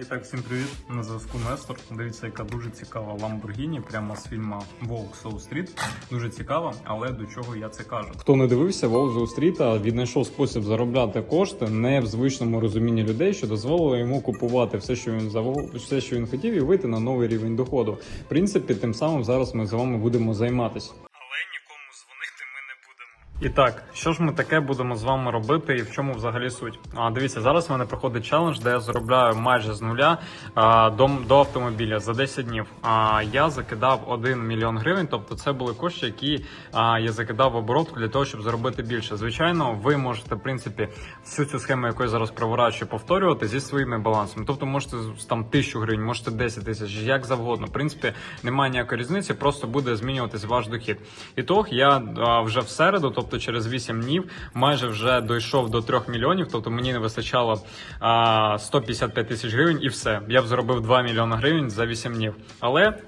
І так, всім привіт. На зв'язку Нестор. Дивіться, яка дуже цікава Lamborghini, прямо з фільму Волк Соу Стріт. Дуже цікава, але до чого я це кажу? Хто не дивився Волк Соу Стріта, віднайшов спосіб заробляти кошти не в звичному розумінні людей, що дозволило йому купувати все, що він заво- все, що він хотів, і вийти на новий рівень доходу. В принципі, тим самим зараз ми з вами будемо займатися. Але нікому дзвонити ми не будемо. І так, що ж ми таке будемо з вами робити і в чому взагалі суть? А дивіться, зараз в мене проходить челендж, де я заробляю майже з нуля а, до, до автомобіля за 10 днів. А я закидав 1 мільйон гривень, тобто це були кошти, які а, я закидав в оборотку для того, щоб заробити більше. Звичайно, ви можете, в принципі, всю цю схему, яку я зараз проворачую, повторювати зі своїми балансами. Тобто можете там тисячу гривень, можете 10 тисяч, як завгодно. В принципі, немає ніякої різниці, просто буде змінюватись ваш дохід. Ітог я а, вже в середу, тобто через 8 днів, майже вже дійшов до 3 мільйонів. Тобто мені не вистачало а, 155 тисяч гривень, і все. Я б зробив 2 мільйони гривень за 8 днів. Але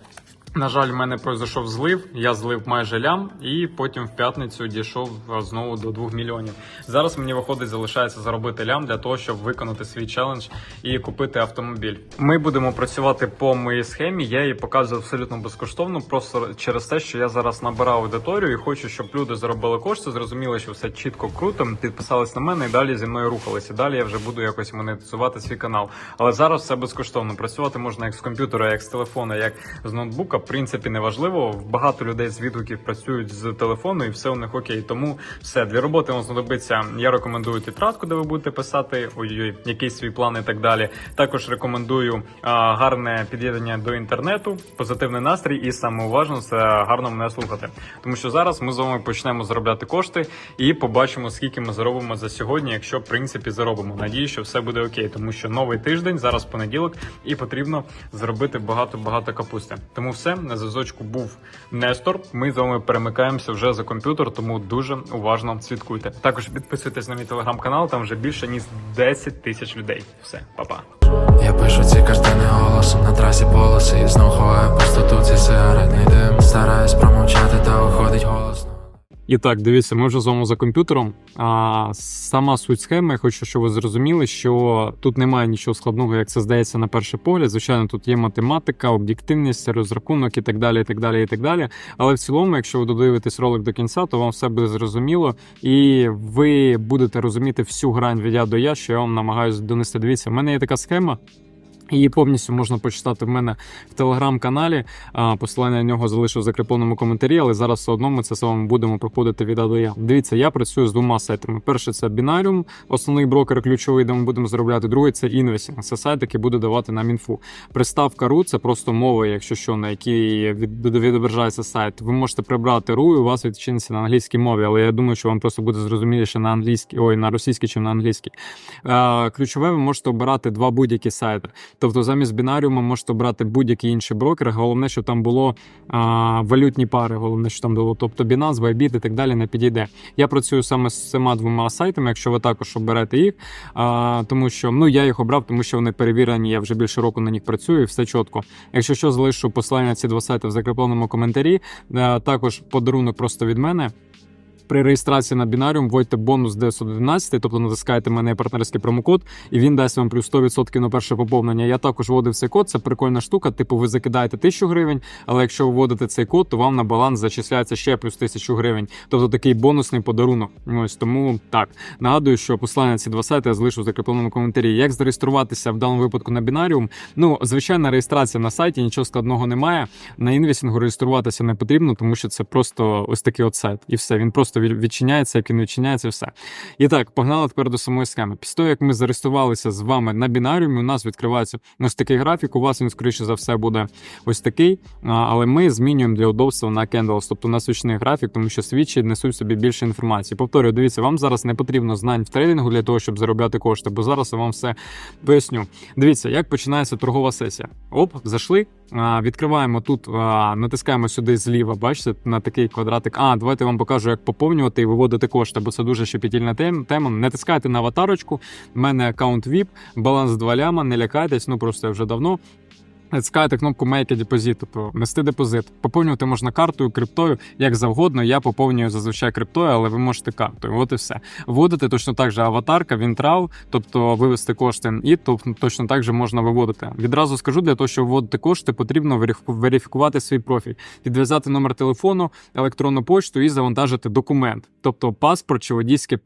на жаль, в мене пройшов злив. Я злив майже лям, і потім в п'ятницю дійшов знову до 2 мільйонів. Зараз мені виходить, залишається заробити лям для того, щоб виконати свій челендж і купити автомобіль. Ми будемо працювати по моїй схемі. Я її показую абсолютно безкоштовно, просто через те, що я зараз набирав аудиторію і хочу, щоб люди заробили кошти, зрозуміли, що все чітко круто, підписались на мене і далі зі мною рухалися. Далі я вже буду якось монетизувати свій канал. Але зараз все безкоштовно. Працювати можна як з комп'ютера, як з телефона, як з ноутбука. В принципі, неважливо. Багато людей з відгуків працюють з телефону, і все у них окей. Тому все для роботи вам знадобиться. Я рекомендую тетрадку, де ви будете писати ой-ой, якийсь свій план і так далі. Також рекомендую а, гарне під'єднання до інтернету, позитивний настрій і саме уважно це гарно мене слухати. Тому що зараз ми з вами почнемо заробляти кошти і побачимо, скільки ми заробимо за сьогодні, якщо в принципі заробимо. Надію, що все буде окей, тому що новий тиждень, зараз понеділок, і потрібно заробити багато-багато капусти. Тому все на зв'язочку був Нестор. Ми з вами перемикаємося вже за комп'ютер, тому дуже уважно слідкуйте. Також підписуйтесь на мій телеграм-канал, там вже більше ніж 10 тисяч людей. Все, па-па. Я пишу ці картини голосом на трасі полоси І знов ховаю пустоту цей сигаретний дим Стараюсь промовчати, та виходить голосно І так, дивіться, ми вже з вами за комп'ютером. А сама суть схеми, я хочу, щоб ви зрозуміли, що тут немає нічого складного, як це здається на перший погляд. Звичайно, тут є математика, об'єктивність, розрахунок і так далі. і так далі, і так далі. Але в цілому, якщо ви додивитесь ролик до кінця, то вам все буде зрозуміло, і ви будете розуміти всю грань від я до я, що я вам намагаюся донести. Дивіться, в мене є така схема. Її повністю можна почитати в мене в телеграм-каналі. Посилання на нього залишу в закріпленому коментарі, але зараз все одно ми це з вами будемо проходити від А. Дивіться, я працюю з двома сайтами. Перший це Binarium, основний брокер ключовий, де ми будемо заробляти. Другий це Investing. Це сайт, який буде давати нам інфу. Приставка RU – це просто мова, якщо що, на якій відображається сайт. Ви можете прибрати RU, і у вас відчиниться на англійській мові, але я думаю, що вам просто буде зрозуміліше на англійській, ой, на російській, чим на англійській. Ключове, ви можете обирати два будь-які сайти. Тобто замість бінаріуму можете обрати будь-який інший брокер. Головне, щоб там було а, валютні пари. Головне, що там було. Тобто Binance, Bybit і так далі не підійде. Я працюю саме з цими двома сайтами, якщо ви також оберете їх. А, тому що ну я їх обрав, тому що вони перевірені. Я вже більше року на них працюю, і все чітко. Якщо що, залишу посилання на ці два сайти в закріпленому коментарі. Е, також подарунок просто від мене. При реєстрації на бінаріум вводьте бонус 911, тобто натискаєте мене партнерський промокод, і він дасть вам плюс 100% на перше поповнення. Я також вводив цей код. Це прикольна штука. Типу, ви закидаєте 1000 гривень, але якщо ви вводите цей код, то вам на баланс зачисляється ще плюс 1000 гривень. Тобто такий бонусний подарунок. Ось тому так нагадую, що посилання на ці два сайти я залишу в закріпленому коментарі. Як зареєструватися в даному випадку на бінаріум? Ну, звичайна реєстрація на сайті, нічого складного немає. На інвестингу реєструватися не потрібно, тому що це просто ось такий от сайт, і все. Він просто відчиняється, як він відчиняється, все. І так, погнали тепер до самої схеми. Після того, як ми зареєструвалися з вами на бінаріумі, у нас відкривається ось такий графік. У вас він, скоріше за все, буде ось такий. Але ми змінюємо для удобства на Candles, тобто на свічний графік, тому що свічі несуть собі більше інформації. Повторюю, дивіться, вам зараз не потрібно знань в трейдингу для того, щоб заробляти кошти, бо зараз я вам все поясню. Дивіться, як починається торгова сесія. Оп, зайшли. Відкриваємо тут, натискаємо сюди зліва, бачите, на такий квадратик. А, давайте вам покажу, як поповнювати і виводити кошти, бо це дуже щепетільна тем- тема. Натискайте на аватарочку. У мене аккаунт VIP, баланс 2 ляма, не лякайтесь, ну просто я вже давно. Натискаєте кнопку Make a Deposit, тобто внести депозит. Поповнювати можна картою, криптою, як завгодно. Я поповнюю зазвичай криптою, але ви можете картою. От і все. Вводити точно так же аватарка, Вінтрав, тобто вивести кошти, і тобто, точно так же можна виводити. Відразу скажу, для того, щоб вводити кошти, потрібно верифікувати свій профіль, підв'язати номер телефону, електронну почту і завантажити документ, тобто паспорт чи водійське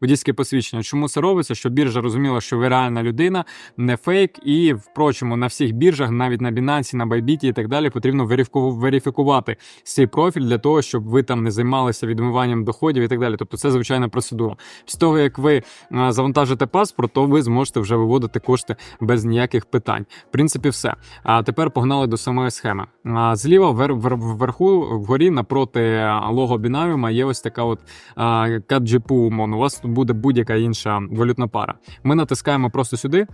водійське посвідчення. Чому це робиться? Щоб біржа розуміла, що ви реальна людина, не фейк, і впрочому на всіх біржах, навіть на Binance, на Bybit і так далі, потрібно верифікувати свій профіль для того, щоб ви там не займалися відмиванням доходів і так далі. Тобто це звичайна процедура. Після того, як ви е, завантажите паспорт, то ви зможете вже виводити кошти без ніяких питань. В принципі, все. А тепер погнали до самої схеми. Зліва вер, вер, вверху, вгорі, напроти лого бінаріума є ось така от CatGPU умовно. У вас тут буде будь-яка інша валютна пара. Ми натискаємо просто сюди.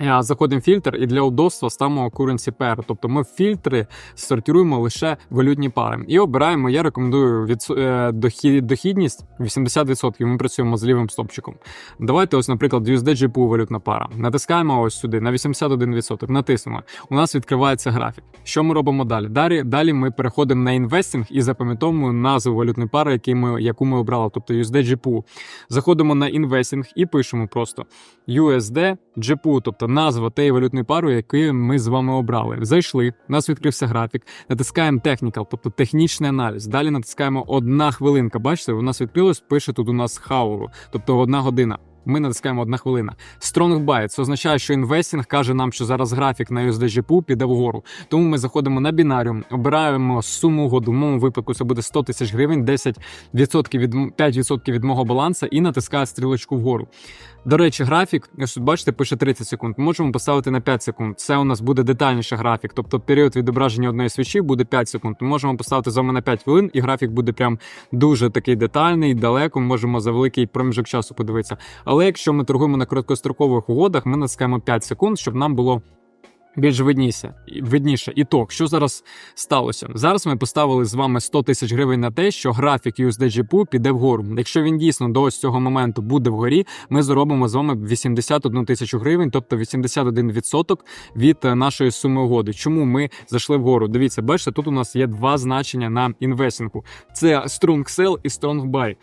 Е, Заходимо в фільтр і для удобства ставимо currency pair. Тобто ми в фільтри сортуємо лише валютні пари. І обираємо, я рекомендую від, е, дохі- дохідність 80%. Ми працюємо з лівим стопчиком. Давайте, ось, наприклад, USD-GPU валютна пара. Натискаємо ось сюди на 81%. Натиснемо. У нас відкривається графік. Що ми робимо далі? Далі, далі ми переходимо на інвестинг і запам'ятовуємо назву валютної пари, які ми, яку ми обрали, тобто USD-GPU. Заходимо на інвестинг і пишемо просто USD-GPU, тобто назва тієї валютної пари, яку ми з вами обрали. Зайшли, у нас відкрився графік, натискаємо Technical, тобто технічний аналіз. Далі натискаємо одна хвилинка. Бачите, у нас відкрилось, пише тут у нас хауру, тобто одна година. Ми натискаємо одна хвилина. Strong buy – це означає, що інвестинг каже нам, що зараз графік на USD-GPU піде вгору. Тому ми заходимо на бінаріум, обираємо суму угоду. В моєму випадку це буде 100 тисяч гривень, 10% від 5% від мого балансу і натискаю стрілочку вгору. До речі, графік, тут бачите, пише 30 секунд. Можемо поставити на 5 секунд. Це у нас буде детальніший графік. Тобто період відображення одної свічі буде 5 секунд. Ми можемо поставити з вами на 5 хвилин, і графік буде прям дуже такий детальний, далеко. Можемо за великий проміжок часу подивитися. Але якщо ми торгуємо на короткострокових угодах, ми натискаємо 5 секунд, щоб нам було. Більш видніше, видніше. Ітог, що зараз сталося? Зараз ми поставили з вами 100 тисяч гривень на те, що графік USD-GPU піде вгору. Якщо він дійсно до ось цього моменту буде вгорі, ми заробимо з вами 81 тисячу гривень, тобто 81% від е, нашої суми угоди. Чому ми зайшли вгору? Дивіться, бачите, тут у нас є два значення на інвестингу: це Strong Sell і Strong Buy.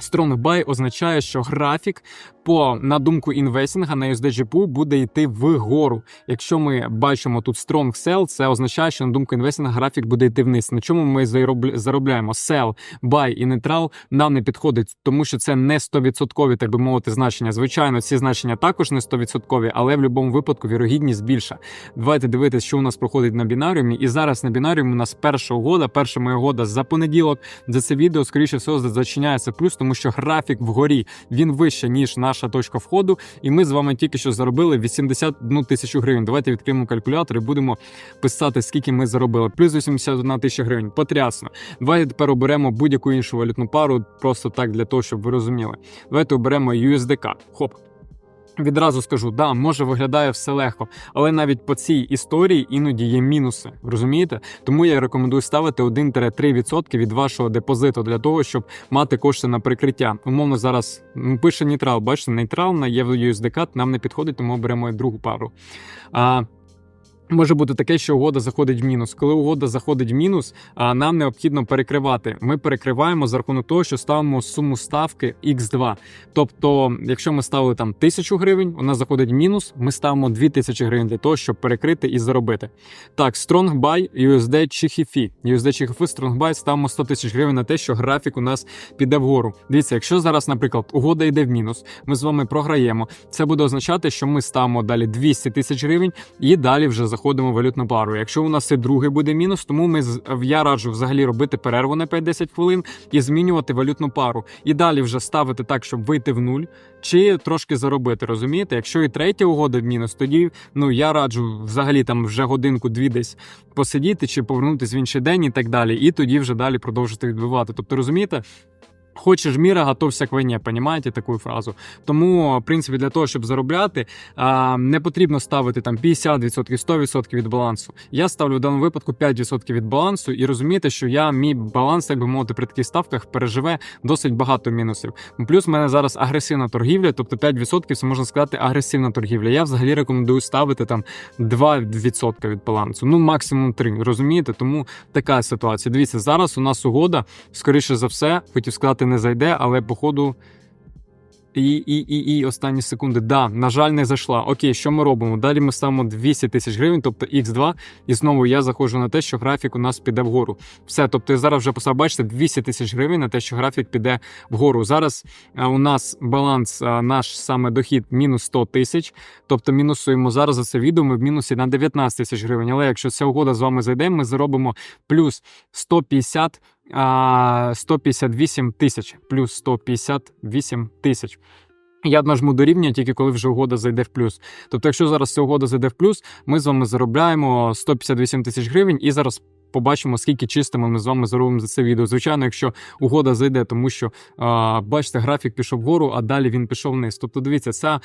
Strong Buy означає, що графік по на думку інвестінга на USD-GPU буде йти вгору. Якщо ми бачимо тут Strong Sell, це означає, що на думку інвестінга графік буде йти вниз. На чому ми заробляємо? Sell, Buy і Neutral нам не підходить, тому що це не 100%, так би мовити, значення. Звичайно, ці значення також не 100%, але в будь-якому випадку вірогідність більша. Давайте дивитися, що у нас проходить на бінаріумі. І зараз на бінаріумі у нас перша угода, перша моя угода за понеділок. За це відео, скоріше всього, зачиняється плюс, тому що графік вгорі він вище, ніж наша точка входу. І ми з вами тільки що заробили 81 тисячу гривень. Давайте відкриємо калькулятор і будемо писати, скільки ми заробили. Плюс 81 тисяча гривень. Потрясно. Давайте тепер оберемо будь-яку іншу валютну пару, просто так для того, щоб ви розуміли. Давайте оберемо USDK. Хоп. Відразу скажу, да, може виглядає все легко, але навіть по цій історії іноді є мінуси. Розумієте? Тому я рекомендую ставити 1-3% від вашого депозиту для того, щоб мати кошти на прикриття. Умовно зараз пише нейтрал. Бачите, нейтрал на USDK нам не підходить, тому беремо другу пару. А, Може бути таке, що угода заходить в мінус. Коли угода заходить в мінус, нам необхідно перекривати. Ми перекриваємо за рахунок того, що ставимо суму ставки x2. Тобто, якщо ми ставили там тисячу гривень, вона заходить в мінус, ми ставимо 2000 гривень для того, щоб перекрити і заробити. Так, Strong Buy, USD Чихіфі. USD Чихіфі, Strong Buy ставимо 100 тисяч гривень на те, що графік у нас піде вгору. Дивіться, якщо зараз, наприклад, угода йде в мінус, ми з вами програємо. Це буде означати, що ми ставимо далі 200 тисяч гривень і далі вже заходимо в валютну пару. Якщо у нас і другий буде мінус, тому ми я раджу взагалі робити перерву на 5-10 хвилин і змінювати валютну пару. І далі вже ставити так, щоб вийти в нуль, чи трошки заробити. Розумієте? Якщо і третя угода в мінус, тоді ну я раджу взагалі там вже годинку-дві десь посидіти чи повернутися в інший день і так далі. І тоді вже далі продовжити відбивати. Тобто, розумієте? Хочеш міра, готовся к війні, понімаєте таку фразу. Тому, в принципі, для того, щоб заробляти, не потрібно ставити там 50%, 100% від балансу. Я ставлю в даному випадку 5% від балансу і розумієте, що я мій баланс, так би мовити, при таких ставках переживе досить багато мінусів. Плюс в мене зараз агресивна торгівля, тобто 5% це можна сказати агресивна торгівля. Я взагалі рекомендую ставити там 2% від балансу, ну максимум 3%, розумієте? Тому така ситуація. Дивіться, зараз у нас угода, скоріше за все, хотів сказати, не зайде, але походу. І, і, і, і останні секунди. Да, на жаль, не зайшла. Окей, що ми робимо? Далі ми ставимо 200 тисяч гривень, тобто X2, і знову я заходжу на те, що графік у нас піде вгору. Все, тобто зараз вже поставив, бачите, 200 тисяч гривень на те, що графік піде вгору. Зараз а, у нас баланс, а, наш саме дохід мінус 100 тисяч. Тобто мінусуємо зараз за це відео. Ми в мінусі на 19 тисяч гривень. Але якщо ця угода з вами зайде, ми заробимо плюс 150 а, 158 тисяч, плюс 158 тисяч. Я нажму дорівнює тільки коли вже угода зайде в плюс. Тобто, якщо зараз ця угода зайде в плюс, ми з вами заробляємо 158 тисяч гривень і зараз. Побачимо, скільки чистимо ми з вами заробимо за це відео. Звичайно, якщо угода зайде, тому що бачите, графік пішов вгору, а далі він пішов вниз. Тобто, дивіться, ця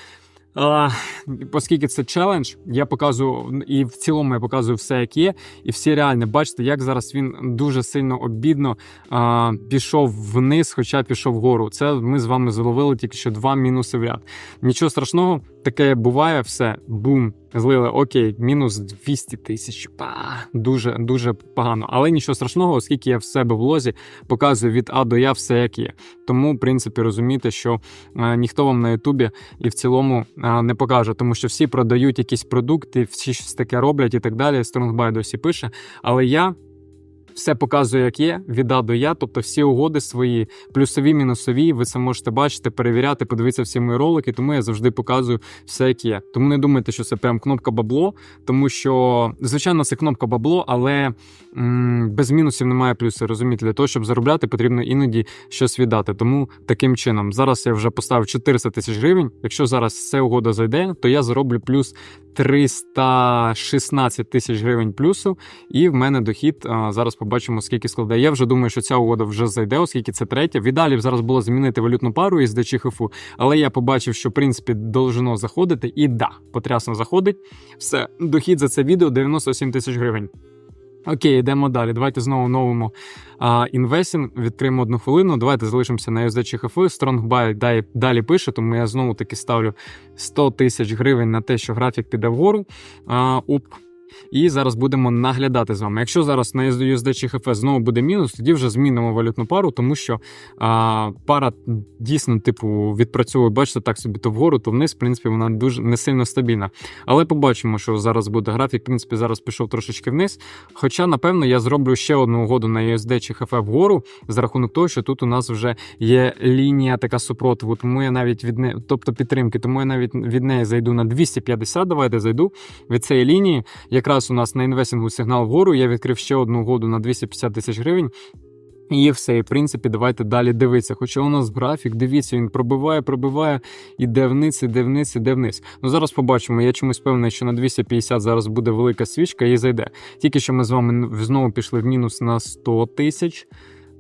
оскільки це челендж, я показую і в цілому я показую все, як є, і всі реальне. Бачите, як зараз він дуже сильно обідно а, пішов вниз, хоча пішов вгору. Це ми з вами зловили тільки що два мінуси в ряд. Нічого страшного, таке буває, все, бум, злили. Окей, мінус 200 тисяч. Дуже дуже погано. Але нічого страшного, оскільки я в себе в лозі показую від А до Я все як є. Тому, в принципі, розумієте, що е, ніхто вам на Ютубі і в цілому е, не покаже, тому що всі продають якісь продукти, всі щось таке роблять і так далі. Стронгбай досі пише. Але я. Все показую, як є, від А до Я, тобто всі угоди свої, плюсові, мінусові. Ви це можете бачити, перевіряти, подивитися всі мої ролики, тому я завжди показую все, як є. Тому не думайте, що це прям кнопка бабло, тому що, звичайно, це кнопка бабло, але м, без мінусів немає плюсів. Розумієте, для того, щоб заробляти, потрібно іноді щось віддати. Тому таким чином, зараз я вже поставив 400 тисяч гривень. Якщо зараз ця угода зайде, то я зароблю плюс 316 тисяч гривень плюсу, і в мене дохід зараз побачимо, скільки складає. Я вже думаю, що ця угода вже зайде, оскільки це третя. Віддалі зараз було змінити валютну пару із ДЧХФУ, але я побачив, що в принципі должно заходити, і да, потрясно заходить. Все, дохід за це відео 97 тисяч гривень. Окей, йдемо далі. Давайте знову новому інвесін. Відкриємо одну хвилину. Давайте залишимося на USD. StrongBuy далі, пише, тому я знову таки ставлю 100 тисяч гривень на те, що графік піде вгору. А. І зараз будемо наглядати з вами. Якщо зараз на USD ЧХФ знову буде мінус, тоді вже змінимо валютну пару, тому що а, пара дійсно, типу, відпрацьовує, бачите, так собі то вгору, то вниз, в принципі, вона дуже не сильно стабільна. Але побачимо, що зараз буде графік. В принципі, зараз пішов трошечки вниз. Хоча, напевно, я зроблю ще одну угоду на USD ЧХФ вгору за рахунок того, що тут у нас вже є лінія така супротиву, тому я навіть від не... тобто підтримки, тому я навіть від неї зайду на 250. Давайте зайду від цієї лінії. Якраз у нас на інвестингу сигнал вгору. Я відкрив ще одну угоду на 250 тисяч гривень. І все, і в принципі, давайте далі дивитися. Хоча у нас графік, дивіться, він пробиває, пробиває, іде вниз, іде вниз, іде вниз. Ну зараз побачимо. Я чомусь певний, що на 250 зараз буде велика свічка і зайде. Тільки що ми з вами знову пішли в мінус на 100 тисяч.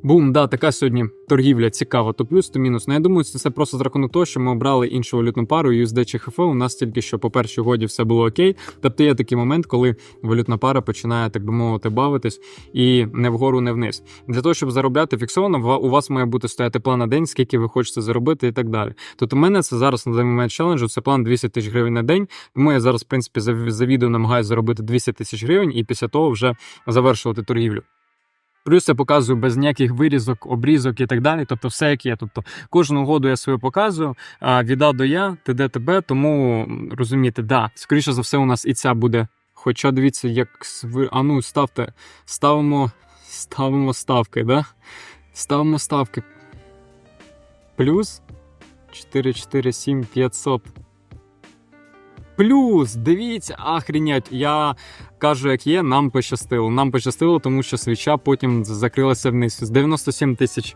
Бум, да, така сьогодні торгівля цікава, то плюс, то мінус. Ну я думаю, це просто з рахунок того, що ми обрали іншу валютну пару USD чи ХФ. У нас тільки що по першій годі все було окей. Тобто є такий момент, коли валютна пара починає, так би мовити, бавитись і не вгору, не вниз. Для того, щоб заробляти фіксовано, у вас має бути стояти план на день, скільки ви хочете заробити і так далі. Тобто, у мене це зараз на даний момент челенджу, це план 200 тисяч гривень на день. Тому я зараз, в принципі, за, відео намагаюся заробити 200 тисяч гривень і після того вже завершувати торгівлю. Плюс я показую без ніяких вирізок, обрізок і так далі. Тобто, все як є. Тобто кожну угоду я свою показую, а від А до я, ТД, ТБ, тому розумієте, да, скоріше за все, у нас і ця буде. Хоча дивіться, як ви. А ну, ставте, ставимо, ставимо ставки, да? Ставимо ставки. Плюс 4, 4, 7, 500. Плюс, дивіться, ахрінять, я кажу, як є, нам пощастило. Нам пощастило, тому що свіча потім закрилася вниз. З 97 тисяч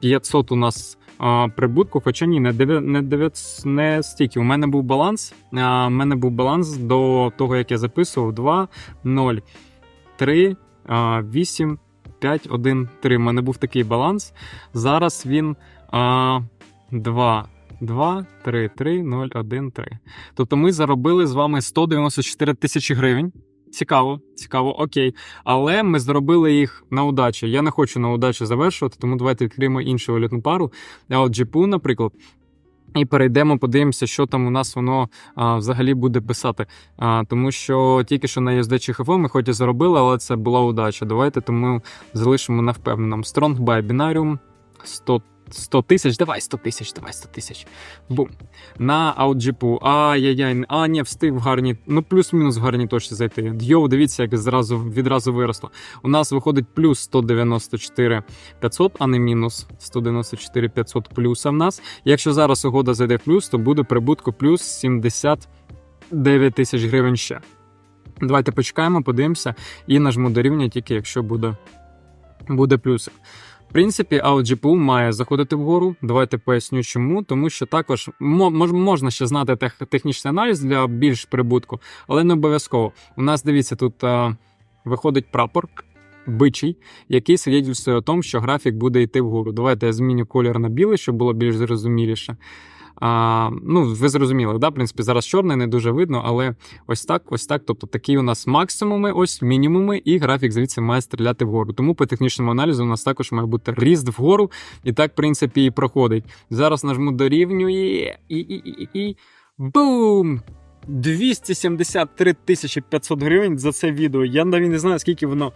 500 у нас прибутку, хоча ні, не 9, не 9, не стільки. У мене був баланс. У мене був баланс до того, як я записував 2, 0, 3, 8, 5, 1, 3. У мене був такий баланс. Зараз він а, 2, 2, 3, 3, 0, 1, 3. Тобто ми заробили з вами 194 тисячі гривень. Цікаво, цікаво, окей. Але ми заробили їх на удачу. Я не хочу на удачу завершувати, тому давайте відкриємо іншу валютну пару. А от GPU, наприклад. І перейдемо, подивимося, що там у нас воно а, взагалі буде писати. А, тому що тільки що на USD CHF ми хоч і заробили, але це була удача. Давайте тому залишимо на впевненому. Strong buy Binarium 100 100 тисяч, давай 100 тисяч, давай 100 тисяч. Бум. На аутджіпу. Ай-яй-яй. А, ні, встиг в гарні. Ну, плюс-мінус в гарні точці зайти. Йоу, дивіться, як зразу відразу виросло. У нас виходить плюс 194 500, а не мінус 194 500 плюса в нас. Якщо зараз угода зайде в плюс, то буде прибутку плюс 79 тисяч гривень ще. Давайте почекаємо, подивимося і нажму до рівня, тільки якщо буде, буде принципі, GPU має заходити вгору. Давайте поясню, чому. Тому що також мо- мож- можна ще знати тех- технічний аналіз для більш прибутку, але не обов'язково. У нас дивіться, тут а, виходить прапор. Бичий, який свідчить о тому, що графік буде йти вгору. Давайте я зміню колір на білий, щоб було більш зрозуміліше. А, ну, ви зрозуміли, да? в принципі, зараз чорний не дуже видно, але ось так, ось так. Тобто такі у нас максимуми, ось мінімуми, і графік звідси має стріляти вгору. Тому по технічному аналізу у нас також має бути ріст вгору, і так, в принципі, і проходить. Зараз нажму дорівнює і, і, і, і, і бум! 273 тисячі 500 гривень за це відео. Я навіть не знаю, скільки воно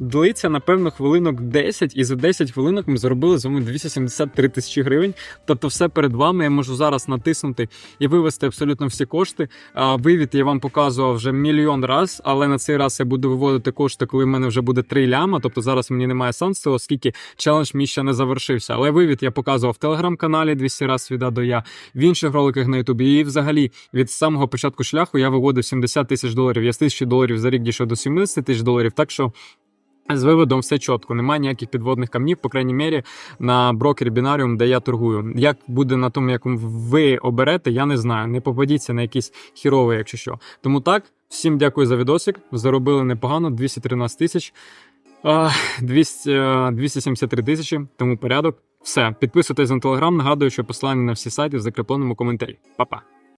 длиться. Напевно, хвилинок 10, і за 10 хвилинок ми заробили з вами 273 тисячі гривень. Тобто, все перед вами. Я можу зараз натиснути і вивести абсолютно всі кошти. А вивід я вам показував вже мільйон раз, але на цей раз я буду виводити кошти, коли в мене вже буде 3 ляма. Тобто зараз мені немає сенсу, оскільки челендж мій ще не завершився. Але вивід я показував в телеграм-каналі 200 раз від А до Я, в інших роликах на Ютубі. І взагалі від самого початку шляху я виводив 70 тисяч доларів. Я з 1000 доларів за рік дійшов до 70 тисяч доларів. Так що. З виводом все чітко, немає ніяких підводних камнів, по крайній мірі, на брокері Binarium, де я торгую. Як буде на тому, як ви оберете, я не знаю. Не попадіться на якийсь хіровий, якщо що. Тому так, всім дякую за відосик. Заробили непогано, 213 тисяч, а, 200, е, 273 тисячі, тому порядок. Все, підписуйтесь на телеграм. Нагадую, що посилання на всі сайти в закріпленому коментарі. Па-па.